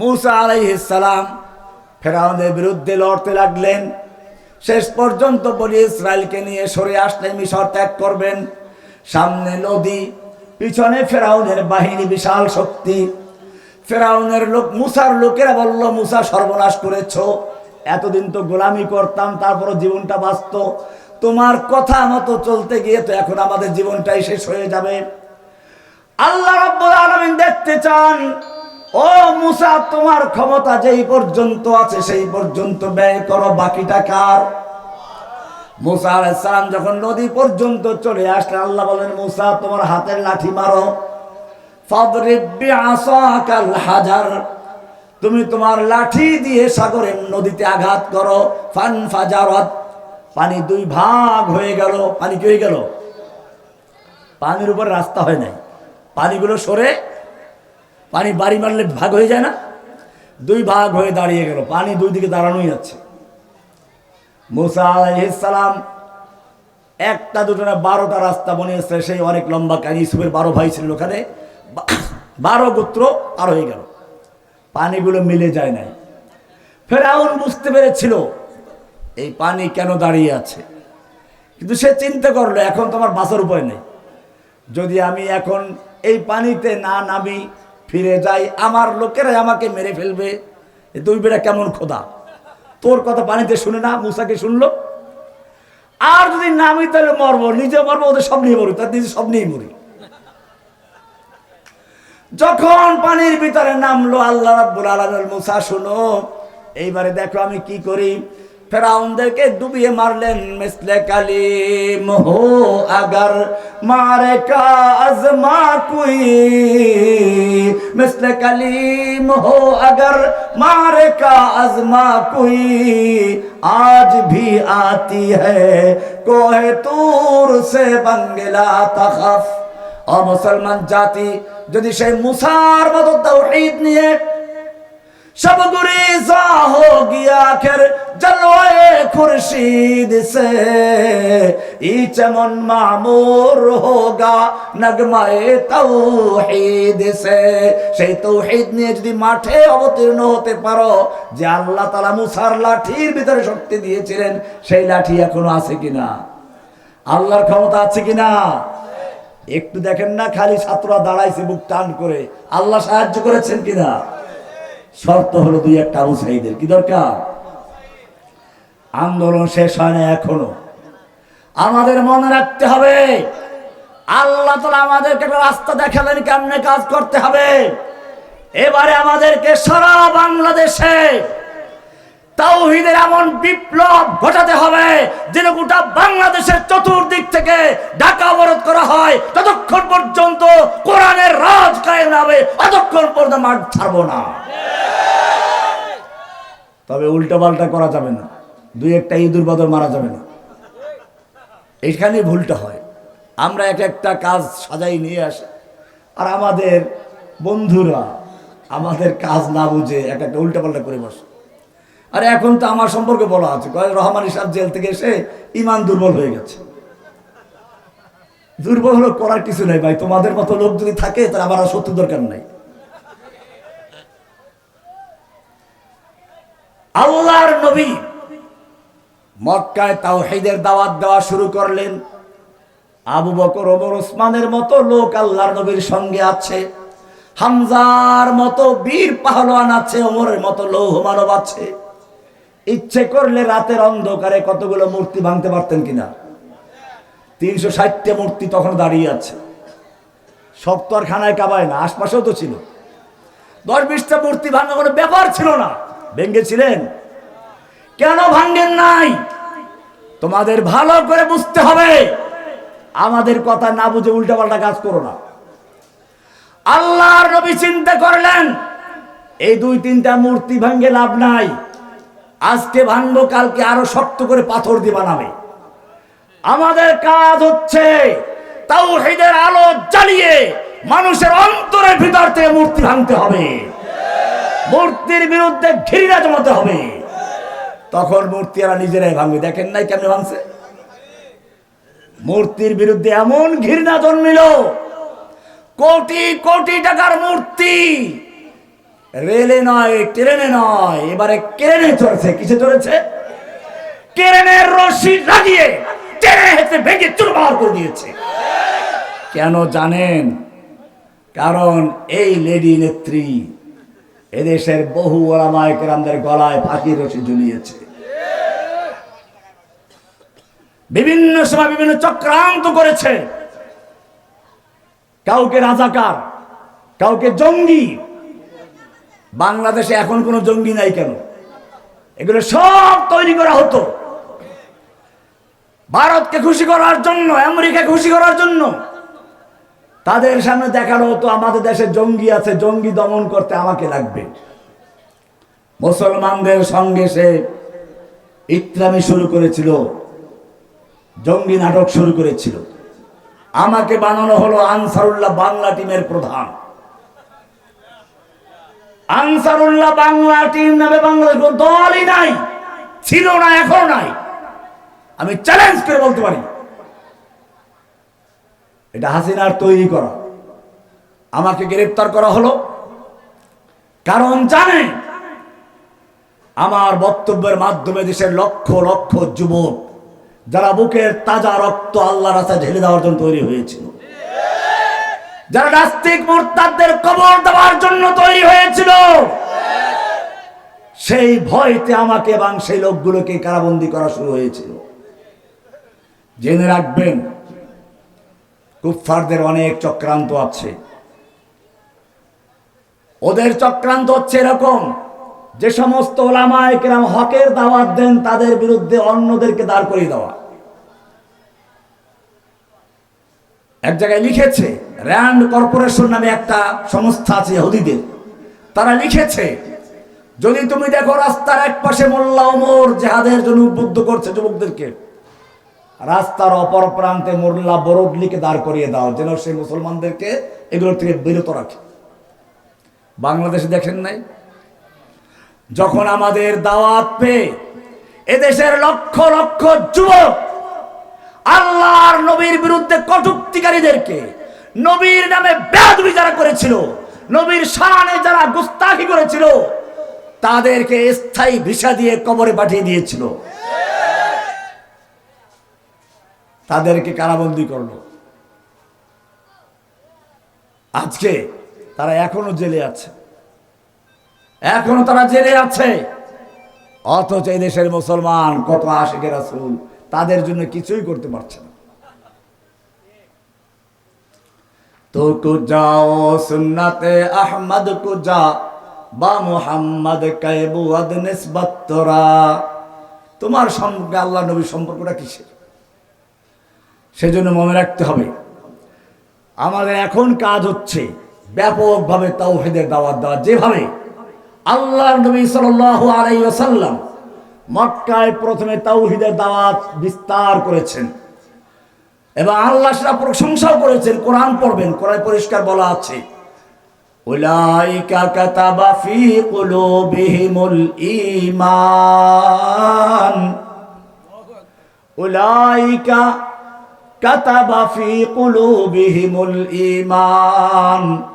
মুসা আলাইহিসালাম ফেরাউনের বিরুদ্ধে লড়তে লাগলেন। শেষ পর্যন্ত বলি ইসরায়েলকে নিয়ে সরে আসলে মিশর ত্যাগ করবেন। সামনে নদী, পিছনে ফেরাউনের বাহিনী, বিশাল শক্তি। ফেরাউনের লোক, মুসার লোকেরা বলল, মুসা সর্বনাশ করেছ। এতদিন তো গোলামি করতাম তারপর জীবনটা বাঁচত। তোমার কথা মতো চলতে গিয়ে তো এখন আমাদের জীবনটাই শেষ হয়ে যাবে। আল্লাহ রাব্বুল আলামিন দেখতে চান ও মুসা, তোমার ক্ষমতা যেই পর্যন্ত আছে, সেই পর্যন্ত ব্যয় করো, বাকিটা কার? মুসা আলাইহিস সালাম যখন নদী পর্যন্ত চলে আসলেন আল্লাহ বলেন, মুসা, তোমার হাতের লাঠি মারো। হাজার তুমি তোমার লাঠি দিয়ে সাগরের নদীতে আঘাত করো। ফান ফাজারত, পানি দুই ভাগ হয়ে গেল। পানি কি হয়ে গেল? পানির উপর রাস্তা হয় নাই। পানিগুলো সরে পানি বাড়ি মারলে ভাগ হয়ে যায় না? দুই ভাগ হয়ে দাঁড়িয়ে গেল, পানি দুই দিকে দাঁড়ানোই যাচ্ছে। মুসা আলাইহিসসালাম একটা দুটো না বারোটা রাস্তা বনিয়েছে সেই অনেক লম্বা কানি ইসুফের বারো ভাই ছিল ওখানে বারো গোত্র পার হয়ে গেল। পানিগুলো মিলে যায় নাই। ফেরাউন বুঝতে পেরেছিল, এই পানি কেন দাঁড়িয়ে আছে? কিন্তু সে চিন্তা করল, এখন তোমার বাঁচার উপায় নেই। যদি আমি এখন এই পানিতে না নামি ফিরে যাই আমার লোকেরাই আমাকে মেরে ফেলবে। দুই বেটা কেমন খোদা। তোর কথা পানিতে শুনে না, মুসাকে শুনলো। আর যদি নামি তাহলে মরবো, নিজে মরবো, ওদের সব নিয়ে মরি, তার নিজে সব নিয়ে মরি। যখন পানির ভিতরে নামলো, আল্লাহ রাব্বুল আলামিন মুসা, শুনো, এইবারে দেখো আমি কি করি। ফেরাউনদেরকে ডুবিয়ে মারলেন মিসলে কালিম হো আগার মারে কা আজমা কুই মিসলে কালিম হো আগার মারে কা আজমা কুই আজ भी आती है कोहे तूर से बंगला तखफ ও মুসলমান জাতি যদি সেই মুসার মতো তৌহিদ নিয়ে সব গুরিজা হো গিয়া খের জলওয়ে খুরশিদ সে ই চমন মামুর হোগা নগমায়ে তৌহিদ সে সেই তৌহিদ নিয়ে যদি মাঠে অবতীর্ণ হতে পারো, যে আল্লাহ তালা মুসার লাঠির ভিতরে শক্তি দিয়েছিলেন, সেই লাঠি এখনও আছে কিনা? আল্লাহর ক্ষমতা আছে কিনা? একটু দেখেন না, খালি ছাত্ররা দাঁড়াইছে বুক টান করে। আল্লাহ সাহায্য করেছেন কিনা? শর্ত হলো দুই একটা আবু সাইদের। কি দরকার? আন্দোলন শেষ হয় না এখনও। আমাদের মনে রাখতে হবে, আল্লাহ তালা আমাদেরকে রাস্তা দেখালেন কেমনে কাজ করতে হবে। এবারে আমাদেরকে সারা বাংলাদেশে তাওহিদের এমন বিপ্লব ঘটাতে হবে যেন গোটা বাংলাদেশের চতুর্দিক থেকে ঢাকা অবরোধ করা হয়। ততক্ষণ পর্যন্ত কোরআনের রাজ কায়েম না হবে, অতক্ষণ পর্যন্ত মাঠ ছাড়বো না। তবে উল্টো পাল্টা করা যাবে না। দুই একটা ইঁদুর বদল মারা যাবে না। এইখানে ভুলটা হয়। আমরা এক একটা কাজ সাজাই নিয়ে আসি। আর আমাদের বন্ধুরা আমাদের কাজ না বুঝে এক একটা উল্টা পাল্টা করে বসে। আর এখন তো আমার সম্পর্কে বলা আছে। রহমান ইসাব জেল থেকে এসে ইমান দুর্বল হয়ে গেছে। দুর্বল হলো করার কিছু নাই ভাই। তোমাদের মতো লোক যদি থাকে, তাহলে আমার আর দরকার নাই। আল্লাহর নবী মক্কায় তাওহীদের দাওয়াত দেওয়া শুরু করলেন। আবু বকর, ওমর, ওসমানের মতো লোক আল্লাহর নবীর সঙ্গে আছে। হামজার মতো বীর পাহলোয়ান আছে, ওমরের মতো লৌহ মানব আছে। ইচ্ছে করলে রাতের অন্ধকারে কতগুলো মূর্তি ভাঙতে পারতেন কিনা? তিনশো ষাটটা মূর্তি তখন দাঁড়িয়ে আছে। সব তো আর খানায় কাবায় না, আশপাশেও তো ছিল। দশ বিশটা মূর্তি ভাঙা কোনো ব্যাপার ছিল না। ভেঙ্গেছিলেন কেন ভাঙ্গেন নাই? তোমাদের ভালো করে বুঝতে হবে। আমাদের কথা না বুঝে উল্টাপাল্টা কাজ করো না। আল্লাহর নবী চিন্তা করলেন, এই দুই তিনটা মূর্তি ভাঙ্গে লাভ নাই। আজকে ভাঙবো, কালকে আরও শক্ত করে পাথর দিয়ে বানাবে। আমাদের কাজ হচ্ছে তাও তাওহীদের আলো জ্বালিয়ে মানুষের অন্তরের ভিতর থেকে মূর্তি ভাঙতে হবে। মূর্তির বিরুদ্ধে ঘৃণা জমাতে হবে। তখন মূর্তি এরা নিজেরাই ভাঙবে। দেখেন নাই কেমনে ভাঙছে? মূর্তির বিরুদ্ধে এমন ঘৃণা জন্মিল, কোটি কোটি টাকার মূর্তি রেলে নয়, ট্রেনে নয়, এবারে কেরেনে চড়েছে, কিসে চড়েছে? কেরেনের রশি লাগিয়ে টেনে হেঁচে ভেঙে চুরমার করে দিয়েছে। কেন জানেন? কারণ এই লেডি নেত্রী এদেশের বহু ওলামায় কেরামদের গলায় ফাঁকির রশি ঝুলিয়েছে। বিভিন্ন সময় বিভিন্ন চক্রান্ত করেছে। কাউকে রাজাকার, কাউকে জঙ্গি বাংলাদেশে এখন কোনো জঙ্গি নাই কেন? এগুলো সব তৈরি করা হতো। ভারতকে খুশি করার জন্য আমেরিকা খুশি করার জন্য তাদের সামনে দেখানো হতো, আমাদের দেশে জঙ্গি আছে, জঙ্গি দমন করতে আমাকে লাগবে। মুসলমানদের সঙ্গে সে ইত্রামি শুরু করেছিল, জঙ্গি নাটক শুরু করেছিল। আমাকে বানানো হলো আনসারুল্লাহ বাংলা টিমের প্রধান। আনসারুল্লাহ বাংলা টিম নামে বাংলাদেশ দলই নাই ছিল না, এখনও নাই। আমি চ্যালেঞ্জ করে বলতে পারি। এটা হাসিনার তৈরি করা। আমাকে গ্রেফতার করা হলো। কারণ জানে, আমার বক্তব্যের মাধ্যমে দেশের লক্ষ লক্ষ যুবক, যারা বুকের তাজা রক্ত আল্লাহ রাস্তায় ঢেলে দেওয়ার জন্য তৈরি হয়েছিল। যারা নাস্তিক মোরতাদের কবর দেওয়ার জন্য তৈরি হয়েছিল, সেই ভয়তে আমাকে এবং সেই লোকগুলোকে কারাবন্দি করা শুরু হয়েছিল। জেনে রাখবেন, কুফফারদের অনেক চক্রান্ত আছে। ওদের চক্রান্ত হচ্ছে এরকম, যে সমস্ত ওলামায় কেরাম হকের দাওয়াত দেন, তাদের বিরুদ্ধে অন্যদেরকে দাঁড় করিয়ে দেওয়া। এক জায়গায় লিখেছে, র্যান্ড কর্পোরেশন নামে একটা সংস্থা আছে ইহুদিদের। তারা লিখেছে, যদি তুমি দেখো রাস্তার এক পাশে মোল্লা ওমর জেহাদের জন্য উদ্বুদ্ধ করছে যুবকদেরকে, রাস্তার অপর প্রান্তে মোল্লা বরদলিকে দাঁড় করিয়ে দাও, যেন সে মুসলমানদেরকে এগুলোর থেকে বিরত রাখে। বাংলাদেশে দেখেন নাই? যখন আমাদের দাওয়াত পেয়ে এদেশের লক্ষ লক্ষ যুবক আল্লাহর নবীর বিরুদ্ধে কটুক্তিকারীদেরকে নবীর নামে বেদবি যারা করেছিল, নবীর শানে যারা গুস্তাখি করেছিল, তাদেরকে স্থায়ী ভিসা দিয়ে কবরে পাঠিয়ে দিয়েছিল। তাদেরকে কারাবন্দি করল। আজকে তারা এখনও জেলে আছে। এখনও তারা জেলে আছে। অথচ এই দেশের মুসলমান কত আশেখ রাসুল। তাদের জন্য কিছুই করতে পারছে না। তো কু যাও সুন্নাতে আহমদ কু যা, বা মুহাম্মদ তোরা। তোমার সঙ্গে আল্লাহ নবীর সম্পর্কটা কিসের? সেজন্য মনে রাখতে হবে, আমাদের এখন কাজ হচ্ছে ব্যাপকভাবে তাওহিদের দাওয়াত দেওয়া। যেভাবে আল্লাহ নবী সাল্লাল্লাহু আলাই ওয়াসাল্লাম মক্কায় প্রথমে তাওহিদের দাওয়াত বিস্তার করেছেন। এবং আল্লাহ সেটা প্রশংসাও করেছেন, কোরআন পড়বেন, কোরআন পরিষ্কার বলা আছে। উলাইকা কাতাবা ফি কুলুবিহিমুল ঈমান। উলাইকা কাতাবা ফি কুলুবিহিমুল ঈমান।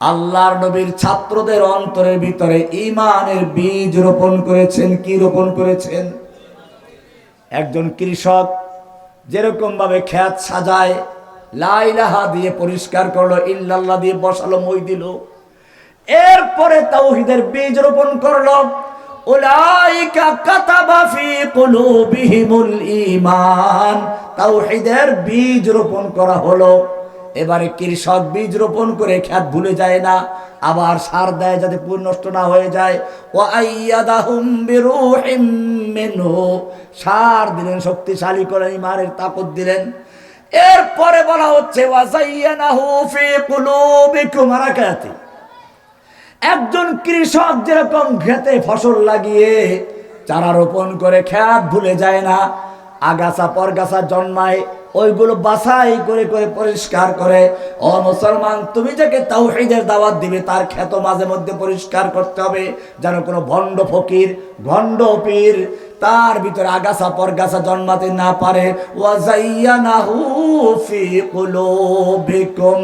আল্লাহর নবীর ছাত্রদের অন্তরের ভিতরে ইমানের বীজ রোপণ করেছেন, কি রোপণ করেছেন? একজন কৃষক যেরকম ভাবে খ্যাত সাজায় লাইলাহা দিয়ে পরিষ্কার করল, ইল্লাল্লাহ দিয়ে বসালো, মই দিল। এরপরে তাওহিদের বীজ রোপণ করল। উলাইকা কাতাবা ফি কুলুবিহিমুল ঈমান। তাওহীদের বীজ রোপণ করা হলো। এবারে কৃষক বীজ রোপণ করে খ্যাত ভুলে যায় না, আবার সার দেয় যাতে পুর নষ্ট না হয়ে যায়। ও সার দিলেন, শক্তিশালী করে ইমানের তাকত দিলেন। এরপরে বলা হচ্ছে একজন কৃষক যেরকম খেতে ফসল লাগিয়ে চারা রোপণ করে খ্যাত ভুলে যায় না, আগাছা পরগাছা জন্মায় ওইগুলো বাছাই করে করে পরিষ্কার করে। ও মুসলমান, তুমি যাকে তাওহিদের দাওয়াত দিবে, তার খ্যাত মাঝে মধ্যে পরিষ্কার করতে হবে, যেন কোনো ভণ্ড ফকির, ভণ্ড পীর তার ভিতরে আগাছা পরগাছা জন্মাতে না পারে। ওয়াজাইয়ানাহু ফি কুলুবিকুম।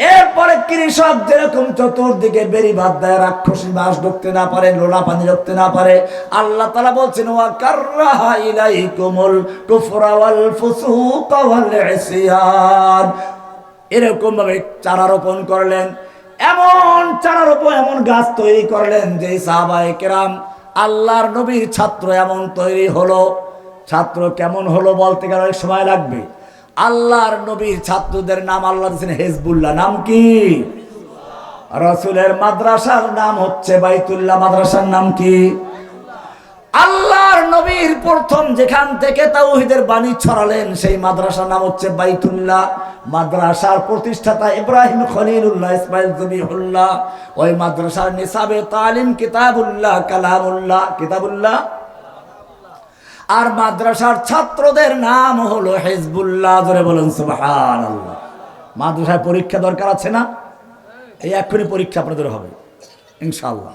এরপরে কৃষক যেরকম চতুর্দিকে বেরি বাদ দেয়, রাক্ষসী বাস ঢুকতে না পারে লোনা পানি ঢুকতে না পারে, আল্লাহ তালা বলছেন, ওয়া কাররাহা ইলাইকুমুল কুফরা ওয়াল ফুসুক ওয়াল ইসয়ান। এরকম ভাবে চারা রোপণ করলেন। এমন চারা রোপণ, এমন গাছ তৈরি করলেন যে সাহাবায়ে কেরাম, আল্লাহর নবীর ছাত্র এমন তৈরি হলো। ছাত্র কেমন হলো বলতে গেলে অনেক সময় লাগবে। আল্লাহর নবীর ছাত্রদের নাম আল্লাহ দিয়েছেন হেজবুল্লাহ। নাম কি? রসুলের মাদ্রাসার নাম হচ্ছে বাইতুল্লাহ। মাদ্রাসার নাম কি? আল্লাহর নবীর প্রথম যেখান থেকে তাওহীদের বাণী ছড়ালেন, সেই মাদ্রাসার নাম হচ্ছে বাইতুল্লাহ। মাদ্রাসার প্রতিষ্ঠাতা ইব্রাহিম খলিলুল্লাহ ইসমাইল জবিহুল্লাহ ওই মাদ্রাসার নিসাবে তালিম কিতাবুল্লাহ, কালামুল্লাহ, কিতাবুল্লাহ আর মাদ্রাসার ছাত্রদের নাম হলো হেজবুল্লাহ ধরে বলেন সুবহান মাদ্রাসায় পরীক্ষা দরকার আছে না? এই এক্ষুনি পরীক্ষা আপনাদের হবে ইনশাল্লাহ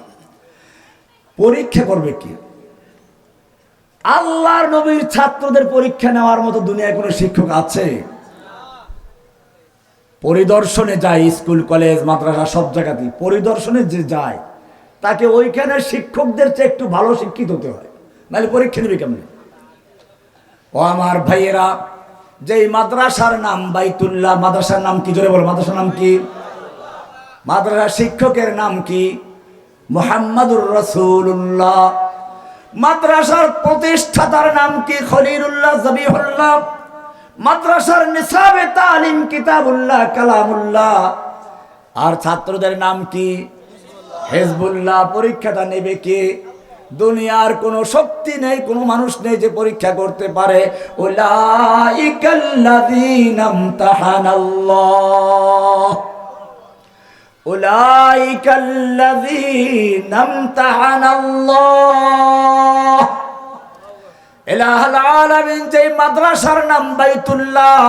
পরীক্ষা করবে কি? আল্লাহর নবীর ছাত্রদের পরীক্ষা নেওয়ার মতো দুনিয়ায় কোনো শিক্ষক আছে? পরিদর্শনে যায় স্কুল, কলেজ, মাদ্রাসা, সব জায়গাতেই। পরিদর্শনে যে যায়, তাকে ওইখানে শিক্ষকদের চেয়ে একটু ভালো শিক্ষিত হতে হয়। নাহলে পরীক্ষা নেবে কেমন? ও আমার ভাইয়েরা, যেই মাদ্রাসার নাম বাইতুল্লাহ, মাদ্রাসার নাম কি? জোরে বলো, মাদ্রাসার নাম কি? মাদ্রাসার শিক্ষকের নাম কি? মোহাম্মদুর রসুল্লাহ মাদ্রাসার প্রতিষ্ঠাতার নাম কি? খলিলুল্লাহ জবিহুল্লাহ মাদ্রাসার নিসাবে তালিম কিতাবুল্লাহ, কালামুল্লাহ। আর ছাত্রদের নাম কি? হেজবুল্লাহ, পরীক্ষাটা নেবে কে? দুনিয়ার কোনো শক্তি নেই, কোনো মানুষ নেই যে পরীক্ষা করতে পারে। এলাহাল আলমিন যে মাদ্রাসার নাম বাইতুল্লাহ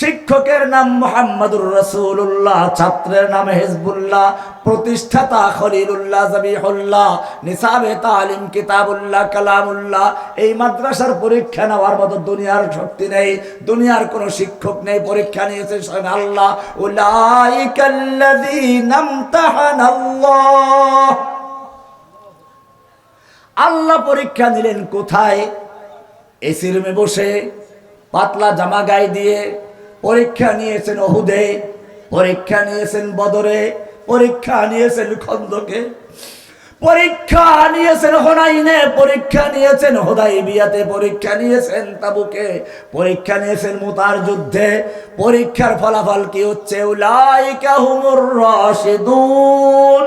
শিক্ষকের নাম মোহাম্মদুর রসুল্লাহ ছাত্রের নাম হেজবুল্লাহ, প্রতিষ্ঠাতা খলিলুল্লাহ জবিহুল্লাহ নিসাবে তালিম, কিতাবুল্লাহ, কালামুল্লাহ। এই মাদ্রাসার পরীক্ষা নেওয়ার মতো দুনিয়ার শক্তি নেই, দুনিয়ার কোনো শিক্ষক নেই, পরীক্ষা নিয়েছে স্বয়ং আল্লাহ। আল্লাহ পরীক্ষা নিলেন কোথায়? এসি রুমে বসে, পাতলা জামা গায়ে দিয়ে পরীক্ষা নিয়েছেন অহুদে, পরীক্ষা নিয়েছেন বদরে, পরীক্ষা নিয়েছেন খন্দকে, পরীক্ষা নিয়েছেন হোনাইনে, পরীক্ষা নিয়েছেন হোদাই বিয়াতে পরীক্ষা নিয়েছেন তাবুকে, পরীক্ষা নিয়েছেন মুতার যুদ্ধে, পরীক্ষার ফলাফল কি হচ্ছে? উলাইকা হুমুর রাশিদুন।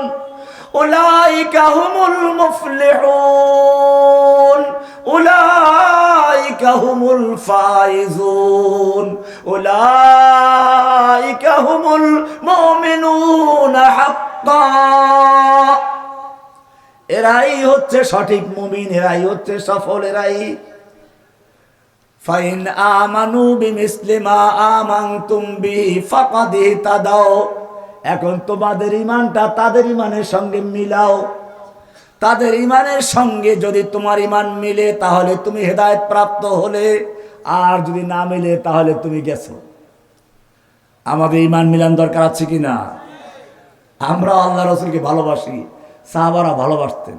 উলাইকা হুমুল মুফলিহুন, উলাইকা হুমুল ফাইজুন, উলাইকা হুমুল মুমিনুনা হাক্কা। এরাই হচ্ছে সঠিক মুমিন, এরাই হচ্ছে সফল, এরাই। ফাইন আমানু বিমিসলিমা আমানতুম বি ফাকাদি তাদাও। এখন তোমাদের ইমানটা তাদের ইমানের সঙ্গে মিলাও। তাদের ইমানের সঙ্গে যদি তোমার ইমান মিলে, তাহলে তুমি হেদায়ত প্রাপ্ত হলে, আর যদি না মিলে, তাহলে তুমি গেছো। আমাদের ইমান মিলান দরকার আছে কি না আমরা আল্লাহ রসুলকে ভালোবাসি, সাহাবারা ভালোবাসতেন।